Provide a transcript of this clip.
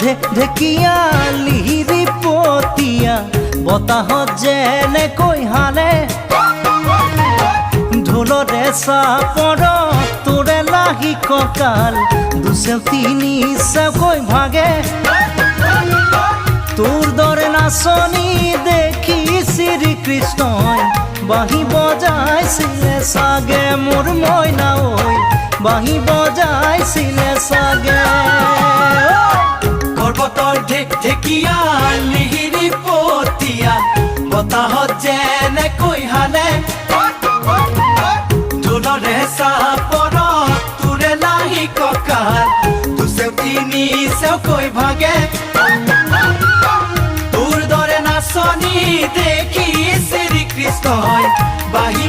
ঢে, ঢেকিয়া লিহিৰি পতিয়া, বতাহত যেনেকৈ হালে ঢোলৰে চাপৰ তোৰে লাগি কঁকাল, দুচেও তিনি চেওকৈ ভাগে। তোৰ দৰে নাচনি দেখি শ্ৰীকৃষ্ণই, বাঁহী বজাইছিলে চাগে মোৰ মইনা ঐ। বাঁহী বজাইছিলে চাগে পৰ্বতৰ ঢেকীয়া লিহিৰি পতিয়া। বতাহত যেনেকৈ হালে? ঢোলৰে চাপৰত তোৰে লাহি কঁকাল। দুচেও তিনি চেওকৈ ভাগে? তোৰ দৰে নাচনি, দেখি শ্ৰীকৃষ্ণই বাঁহী